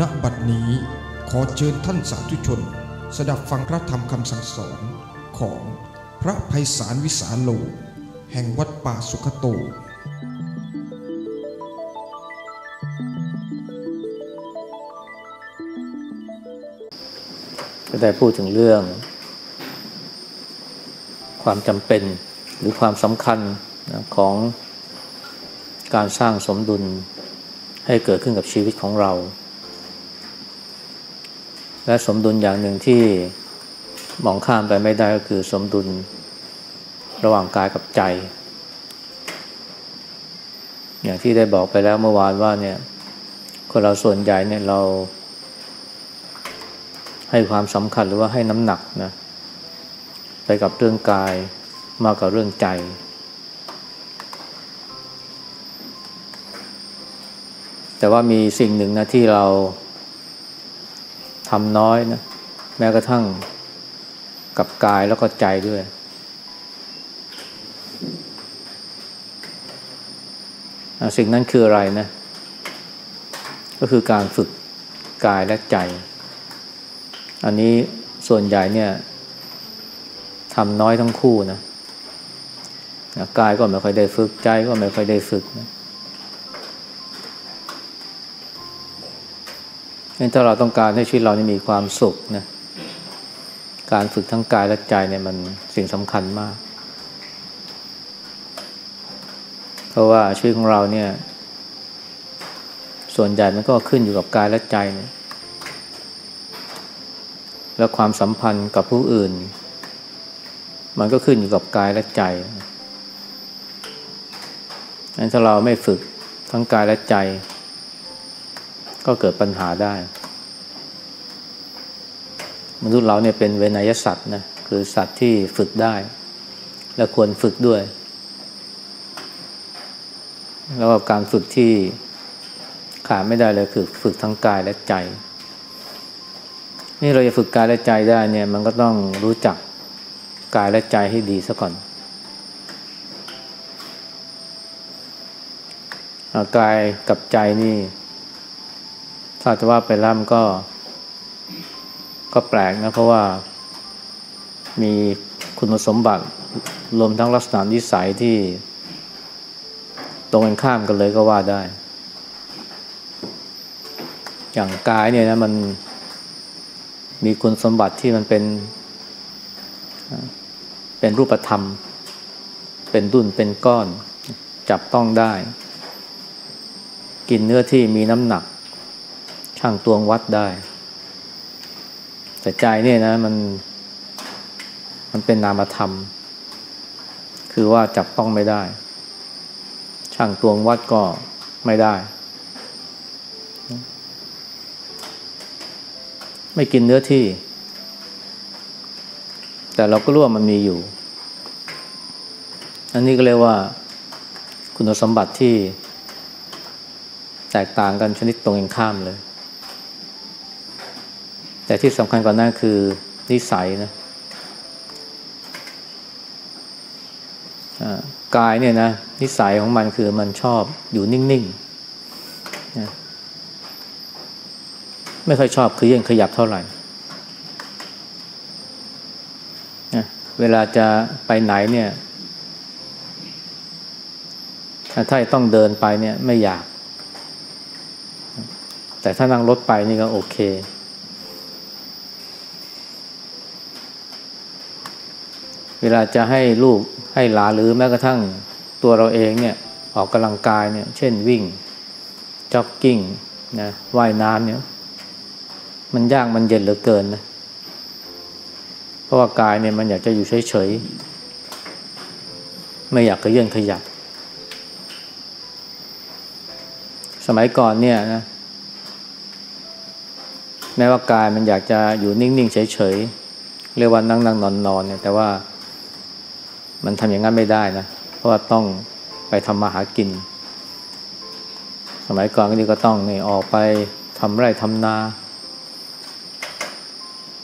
ณบัดนี้ขอเชิญท่านสาธุชน สดับฟังพระธรรมคำสั่งสอนของพระภัยสารวิสาโล แห่งวัดป่าสุขโต ก็ได้พูดถึงเรื่อง ความจำเป็นหรือความสำคัญของการสร้างสมดุลให้เกิดขึ้นกับชีวิตของเรา และสมดุลอย่างหนึ่งที่มองข้ามไปไม่ได้ก็คือสมดุลระหว่างกายกับใจ อย่างที่ได้บอกไปแล้วเมื่อวานว่าเนี่ยคนเราส่วนใหญ่เนี่ยเรา ให้ความสำคัญหรือว่าให้น้ำหนักนะไปกับเรื่องกายมากกว่าเรื่องใจ แต่ว่ามีสิ่งหนึ่งนะที่เรา ทำน้อยนะแม้กระทั่งกับกายแล้วก็ใจด้วย สิ่งนั้นคืออะไรนะ ก็คือการฝึกกายและใจ อันนี้ส่วนใหญ่เนี่ยทำน้อยทั้งคู่นะนะกายก็ไม่ค่อยได้ฝึกใจก็ไม่ค่อยได้ฝึกนะ งั้นถ้าเราต้องการให้ชีวิตเรานี่มีความสุขนะการฝึกทั้งกายและใจเนี่ยมันสิ่งสำคัญมาก เพราะว่าชีวิตของเราเนี่ย ส่วนใหญ่มันก็ขึ้นอยู่กับกายและใจเนี่ยและความสัมพันธ์กับผู้อื่น มันก็ขึ้นอยู่กับกายและใจงั้นถ้าเราไม่ฝึกทั้งกายและใจ ก็เกิดปัญหาได้ มนุษย์เราเนี่ยเป็นเวนยสัตว์นะคือสัตว์ที่ฝึกได้ และควรฝึกด้วย แล้วก็การฝึกที่ขาดไม่ได้เลยคือฝึกทั้งกายและใจ นี่เราจะฝึกกายและใจได้เนี่ย มันก็ต้องรู้จักกายและใจให้ดีซะก่อนกายกับใจนี่ ถ้าจะว่าไปแล้วมันก็ ก็แปลกนะ เพราะว่ามีคุณสมบัติรวมทั้งลักษณะนิสัยที่ ตรงกันข้ามกันเลยก็ว่าได้ อย่างกายเนี่ยนะมันมีคุณสมบัติที่มันเป็น เป็นรูปธรรม เป็นดุนเป็นก้อน จับต้องได้ กินเนื้อที่มีน้ำหนัก ช่างตวงวัดได้ แต่ใจเนี่ยนะมัน มันเป็นนามธรรม คือว่าจับต้องไม่ได้ ช่างตวงวัดก็ไม่ได้ ไม่กินเนื้อที่ แต่เราก็รู้ว่ามันมีอยู่ อันนี้ก็เรียกว่าคุณสมบัติที่แตกต่างกันชนิดตรงกันข้ามเลย แต่ที่สำคัญกว่านั้นคือนิสัยนะกายเนี่ยนะนิสัยของมันคือมันชอบอยู่นิ่งๆนะไม่ค่อยชอบคือยังขยับเท่าไหร่นะเวลาจะไปไหนเนี่ย ถ้าต้องเดินไปเนี่ยไม่อยาก แต่ถ้านั่งรถไปนี่ก็โอเค เวลาจะให้ลูกให้หลานหรือแม้กระทั่งตัวเราเองเนี่ยออกกำลังกายเนี่ยเช่นวิ่งจ็อกกิ้งนะว่ายน้ำเนี่ยมันยากมันเย็นเหลือเกินนะเพราะว่ากายเนี่ยมันอยากจะอยู่เฉยๆไม่อยากกระเยื่นขยับ สมัยก่อนเนี่ยนะแม้ว่ากายมันอยากจะอยู่นิ่งๆเฉยๆเรียกว่านั่งนั่งนอนนอนเนี่ยแต่ว่า มันทำอย่างนั้นไม่ได้นะ เพราะว่าต้องไปทำมาหากิน สมัยก่อนก็นี่ก็ต้องนี่ออกไปทำไร่ทำนา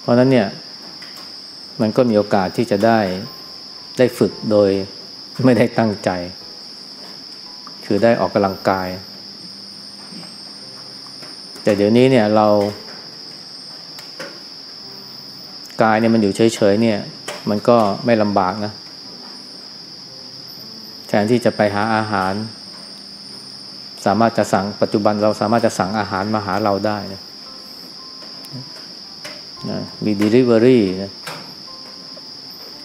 เพราะนั้นเนี่ย มันก็มีโอกาสที่จะได้ได้ฝึกโดยไม่ได้ตั้งใจ คือได้ออกกำลังกายแแต่เดี๋ยวนี้เนี่ยเรา กายเนี่ยมันอยู่เฉยๆเนี่ย มันก็ไม่ลำบากนะ แทนที่จะไปหาอาหาร สามารถจะสั่งปัจจุบันเราสามารถจะสั่งอาหารมาหาเราได้นะนะมี delivery นะ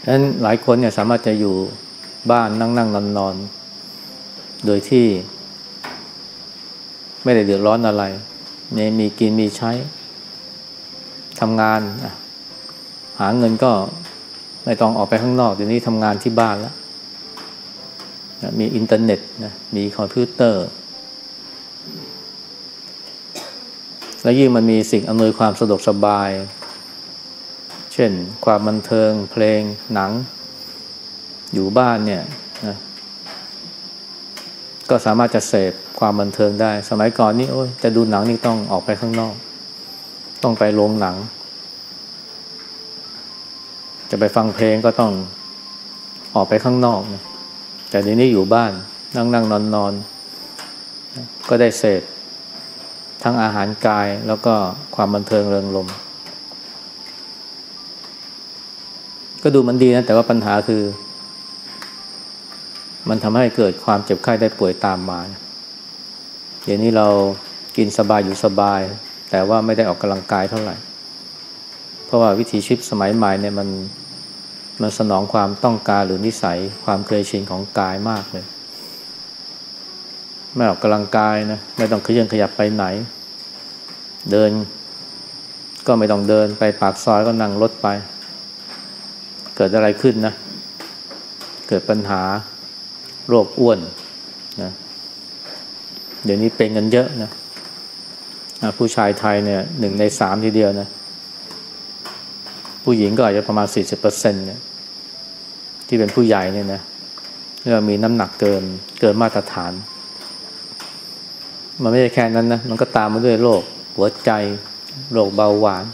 ฉะนั้นหลายคนเนี่ยสามารถจะอยู่บ้านนั่งนั่งนอนนอนโดยที่ ไม่ได้เดือดร้อนอะไรเนี่ยมีกินมีใช้ทำงาน หาเงินก็ไม่ต้องออกไปข้างนอกเดี๋ยวนี้ทำงานที่บ้านแล้ว มีอินเทอร์เน็ตนะมีคอมพิวเตอร์ แล้วยิ่งมันมีสิ่งอำนวยความสะดวกสบาย เช่นความบันเทิงเพลงหนัง อยู่บ้านเนี่ยนะก็สามารถจะเสพความบันเทิงได้ สมัยก่อนนี่โอ้ยจะดูหนังนี่ต้องออกไปข้างนอก ต้องไปโรงหนัง จะไปฟังเพลงก็ต้องออกไปข้างนอกนะ แต่เดี๋ยวนี้อยู่บ้านนั่งนั่งนอนนอนก็ได้เสพทั้งอาหารกายแล้วก็ความบันเทิงเริงรมก็ดูมันดีนะ แต่ว่าปัญหาคือ มันทำให้เกิดความเจ็บไข้ได้ป่วยตามมาเดี๋ยวนี้เรากินสบายอยู่สบาย แต่ว่าไม่ได้ออกกำลังกายเท่าไหร่ เพราะว่าวิถีชีวิตสมัยใหม่เนี่ยมัน มันสนองความต้องการหรือนิสัยความเคยชินของกายมากเลย ไม่ออกกำลังกายนะไม่ต้องขยันขยับไปไหน เดิน ก็ไม่ต้องเดินไปปากซอยก็นั่งรถไป เกิดอะไรขึ้นนะ เกิดปัญหาโรคอ้วนนะเดี๋ยวนี้เป็นกันเยอะนะผู้ชายไทยเนี่ยหนึ่งในสามทีเดียวนะ ผู้หญิงก็อาจจะประมาณสี่สิบเปอร์เซ็นต์เนี่ยที่เป็นผู้ใหญ่เนี่ยนะเรื่องมีน้ำหนักเกินเกินมาตรฐาน มันไม่ใช่แค่นั้นนะ มันก็ตามมาด้วยโรคหัวใจโรคเบาหวาน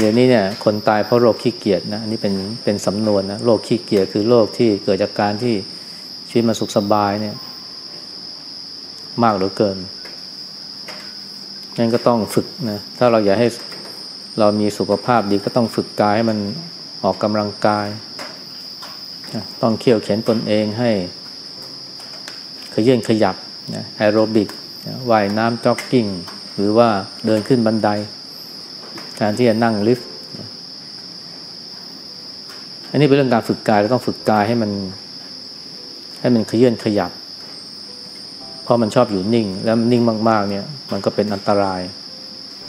เดี๋ยวนี้เนี่ยคนตายเพราะโรคขี้เกียจนะอันนี้เป็นเป็นสำนวนนะโรคขี้เกียจคือโรคที่เกิดจากการที่ชีวิตมาสุขสบายเนี่ย มากเหลือเกิน นั่นก็ต้องฝึกนะถ้าเราอยากให้เรามีสุขภาพดีก็ต้องฝึกกายให้มันออกกำลังกาย ต้องเขี่ยวเข็นตนเองให้ขยื่นขยับนะแอโรบิกว่ายน้ำจ็อกกิ้ง หรือว่าเดินขึ้นบันไดแทนที่จะนั่งลิฟต์อันนี้เป็นเรื่องการฝึกกายเราต้องฝึกกายให้มัน ให้มันขยื่นขยับ เพราะมันชอบอยู่นิ่ง แล้วนิ่งมาก ๆ เนี่ย มันก็เป็นอันตราย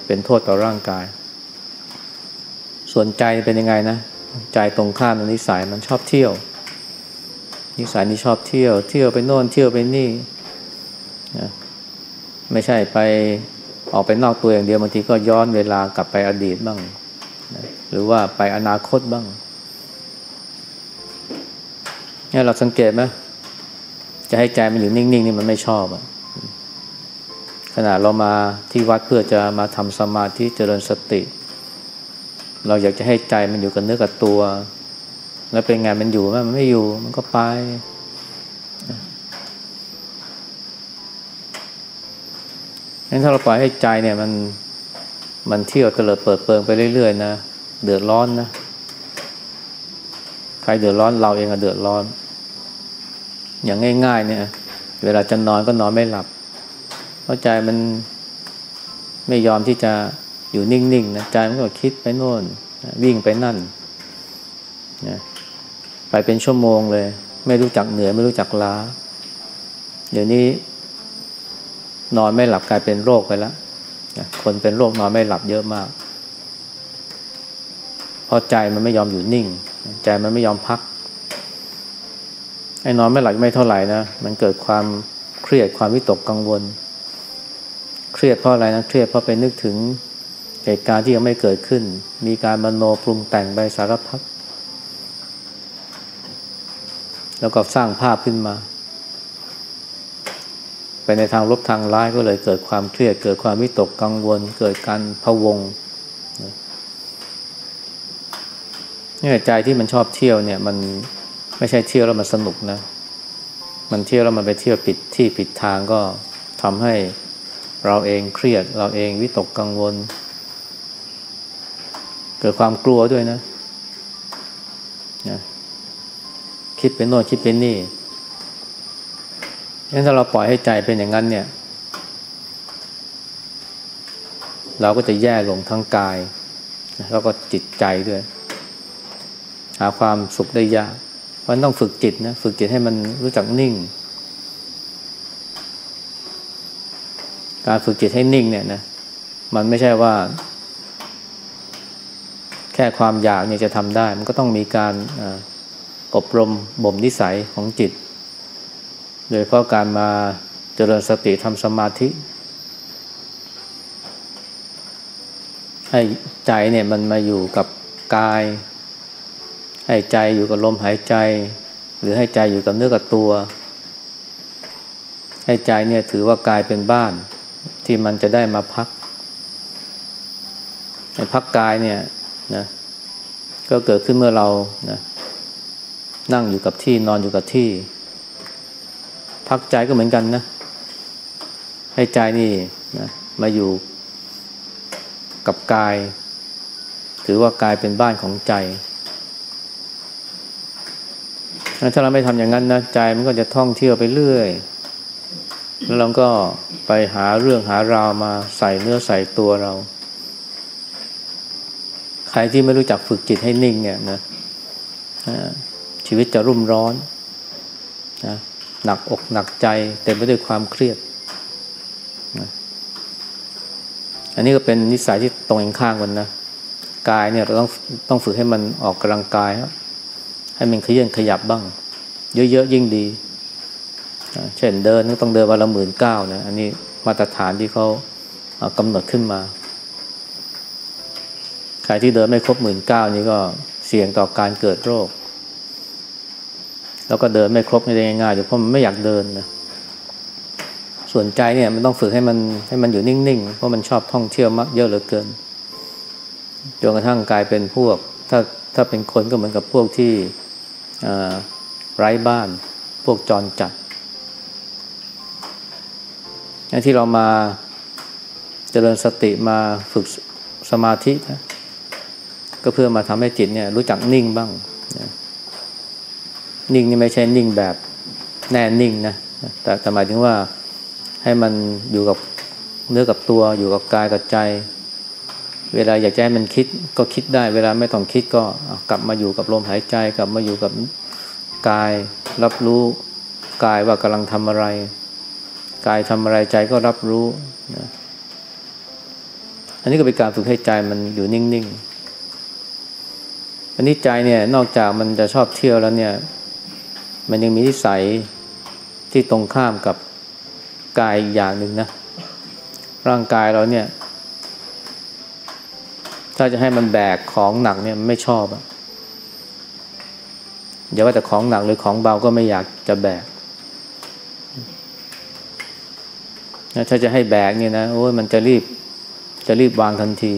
เป็นโทษต่อร่างกาย ส่วนใจเป็นยังไงนะ ใจตรงข้ามนิสัยมันชอบเที่ยว นิสัยนี่ชอบเที่ยว เที่ยวไปโน่นเที่ยวไปนี่นะไม่ใช่ไปออกไปนอกตัวอย่างเดียวบางทีก็ย้อนเวลากลับไปอดีตบ้างนะหรือว่าไปอนาคตบ้างเนี่ยเราสังเกตไหม จะให้ใจมันอยู่นิ่งๆนี่มันไม่ชอบอะขณะเรามาที่วัดเพื่อจะมาทำสมาธิเจริญสติ เราอยากจะให้ใจมันอยู่กับเนื้อกับตัว แล้วเป็นไงมันอยู่ไหมมันไม่อยู่มันก็ไปงั้นถ้าเราปล่อยให้ใจเนี่ยมันมันเที่ยวเตลิดเปิดเปิงไปเรื่อยๆนะเดือดร้อนนะ ใครเดือดร้อนเราเองอะเดือดร้อน อย่างง่าย ๆ เนี่ย เวลาจะนอนก็นอนไม่หลับ เพราะใจมันไม่ยอมที่จะอยู่นิ่งๆนะใจมันก็คิดไปโน่น วิ่งไปนั่นนะไปเป็นชั่วโมงเลย ไม่รู้จักเหนื่อยไม่รู้จักล้า เดี๋ยวนี้ นอนไม่หลับกลายเป็นโรคไปแล้วคนเป็นโรคนอนไม่หลับเยอะมาก เพราะใจมันไม่ยอมอยู่นิ่ง ใจมันไม่ยอมพัก ไอ้นอนไม่หลับไม่เท่าไหร่นะ มันเกิดความเครียดความวิตกกังวล เครียดเพราะอะไรนะ เครียดเพราะไปนึกถึงเหตุการณ์ที่ยังไม่เกิดขึ้น มีการมโนปรุงแต่งไปสารพัด แล้วก็สร้างภาพขึ้นมา ไปในทางลบทางร้ายก็เลยเกิดความเครียด เกิดความวิตกกังวล เกิดการพะวงนี่ใจที่มันชอบเที่ยวเนี่ยมัน ไม่ใช่เที่ยวแล้วมันสนุกนะ มันเที่ยวแล้วมันไปเที่ยวปิดที่ปิดทางก็ทำให้เราเองเครียด เราเองวิตกกังวล เกิดความกลัวด้วยนะนะคิดเป็นโน่นคิดเป็นนี่งั้นถ้าเราปล่อยให้ใจเป็นอย่างนั้นเนี่ย เราก็จะแย่ลงทั้งกาย แล้วก็จิตใจด้วย หาความสุขได้ยาก เพราต้องฝึกจิตนะฝึกจิตให้มันรู้จักนิ่ง การฝึกจิตให้นิ่งเนี่ยนะมันไม่ใช่ว่า แค่ความอยากเนี่ยจะทำได้ มันก็ต้องมีการอบรมบ่มนิสัยของจิต โดยเพราะการมาเจริญสติทำสมาธิ ให้ใจเนี่ยมันมาอยู่กับกาย ให้ใจอยู่กับลมหายใจ หรือให้ใจอยู่กับเนื้อกับตัว ให้ใจเนี่ยถือว่ากายเป็นบ้านที่มันจะได้มาพักในพักกายเนี่ยนะก็เกิดขึ้นเมื่อเรานะนั่งอยู่กับที่นอนอยู่กับที่ พักใจก็เหมือนกันนะ ให้ใจนี่นะมาอยู่กับกาย ถือว่ากายเป็นบ้านของใจ ถ้าเราไม่ทำอย่างนั้นนะใจมันก็จะท่องเที่ยวไปเรื่อย แล้วเราก็ไปหาเรื่องหาราวมาใส่เนื้อใส่ตัวเรา ใครที่ไม่รู้จักฝึกจิตให้นิ่งเนี่ยนะชีวิตจะรุ่มร้อนนะหนักอกหนักใจเต็มไปด้วยความเครียดนะอันนี้ก็เป็นนิสัยที่ตรงข้างกันนะกายเนี่ยเราต้องต้องฝึกให้มันออกกำลังกายครับ ให้มันขยันขยับบ้าง เยอะๆยิ่งดี เช่นเดินก็ต้องเดินวันละหมื่นเก้านะอันนี้มาตรฐานที่เขากำหนดขึ้นมา ใครที่เดินไม่ครบหมื่นเก้านี้ก็เสี่ยงต่อการเกิดโรค แล้วก็เดินไม่ครบได้ง่ายๆเพราะมันไม่อยากเดินนะส่วนใจเนี่ยมันต้องฝึกให้มันให้มันอยู่นิ่งๆ เพราะมันชอบท่องเที่ยวมากเยอะเหลือเกินจนกระทั่งกลายเป็นพวก ถ้าถ้าเป็นคนก็เหมือนกับพวกที่ ไร้บ้านพวกจรจัดที่เรามาเจริญสติมาฝึกสมาธินะก็เพื่อมาทำให้จิตเนี่ยรู้จักนิ่งบ้างนะนิ่งนี่ไม่ใช่นิ่งแบบแน่นิ่งนะแต่แต่หมายถึงว่าให้มันอยู่กับเนื้อกับตัวอยู่กับกายกับใจ เวลาอยากจะให้มันคิดก็คิดได้ เวลาไม่ต้องคิดก็กลับมาอยู่กับลมหายใจ กลับมาอยู่กับกาย รับรู้กายว่ากำลังทำอะไร กายทำอะไรใจก็รับรู้นะอันนี้ก็เป็นการฝึกให้ใจมันอยู่นิ่งๆอันนี้ใจเนี่ยนอกจากมันจะชอบเที่ยวแล้วเนี่ย มันยังมีนิสัยที่ตรงข้ามกับกายอย่างหนึ่งนะ ร่างกายเราเนี่ย ถ้าจะให้มันแบกของหนักเนี่ยมันไม่ชอบอะอย่าว่าแต่ของหนักหรือของเบาก็ไม่อยากจะแบกถ้าจะให้แบกเนี่ยนะโอ้ยมันจะรีบ จะรีบวางทันที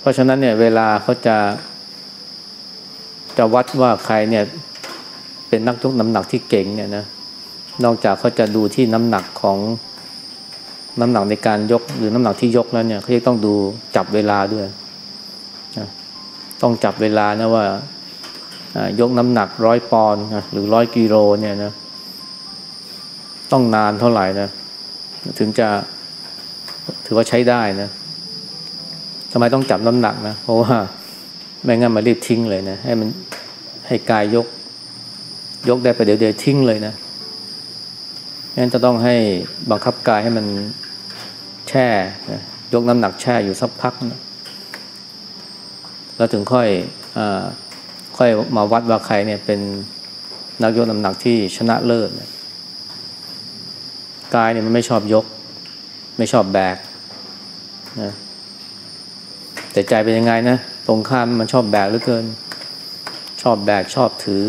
เพราะฉะนั้นเนี่ย เวลาเขาจะ จะวัดว่าใครเนี่ย เป็นนักยกน้ำหนักที่เก่งเนี่ยนะนอกจากเขาจะดูที่น้ำหนักของ น้ำหนักในการยกหรือน้ำหนักที่ยกแล้วเนี่ยเขาจะต้องดูจับเวลาด้วยนะต้องจับเวลานะว่ายกน้ำหนักร้อยปอนด์หรือร้อยกิโลเนี่ยนะต้องนานเท่าไหร่นะถึงจะถือว่าใช้ได้นะทำไมต้องจับน้ำหนักนะเพราะว่าไม่งั้นมารีบทิ้งเลยนะให้มันให้กายยก ยกได้ไปเดี๋ยวเดี๋ยวทิ้งเลยนะงั้นจะต้องให้บังคับกายให้มัน แช่ยกน้ำหนักแช่อยู่สักพักนะแล้วถึงค่อยอค่อยมาวัดว่าใครเนี่ยเป็นนักยกน้ำหนักที่ชนะเลิศนะกายเนี่ยมันไม่ชอบยก ไม่ชอบแบกนะแต่ใจเป็นยังไงนะตรงข้ามมันชอบแบกเหลือเกิน ชอบแบกชอบถือ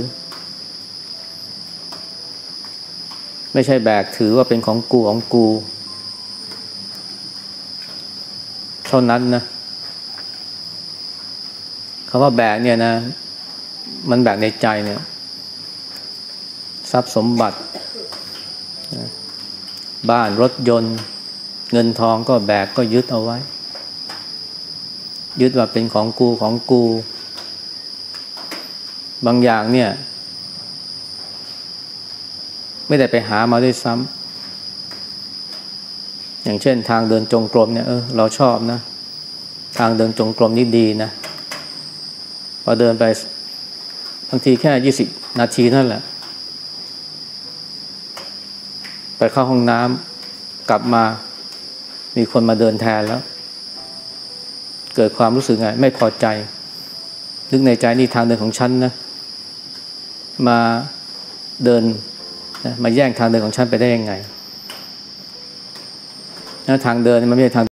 ไม่ใช่แบกถือว่าเป็นของกูของกู เท่านั้นนะคำว่าแบกเนี่ยนะ มันแบกในใจเนี่ย ทรัพย์สมบัติ บ้านรถยนต์ เงินทองก็แบกก็ยึดเอาไว้ ยึดว่าเป็นของกูของกู บางอย่างเนี่ย ไม่ได้ไปหามาด้วยซ้ำ อย่างเช่นทางเดินจงกรมเนี่ยเออเราชอบนะ ทางเดินจงกรมนี่ดีนะพอเดินไปบางทีแค่ยี่สิบนาทีนั่นแหละ ไปเข้าห้องน้ำกลับมามีคนมาเดินแทนแล้ว เกิดความรู้สึกไง ไม่พอใจ นึกในใจนี่ทางเดินของฉันนะ มาเดินนะมาแย่งทางเดินของฉันไปได้ยังไง นะทางเดินมันไม่ใช่ทาง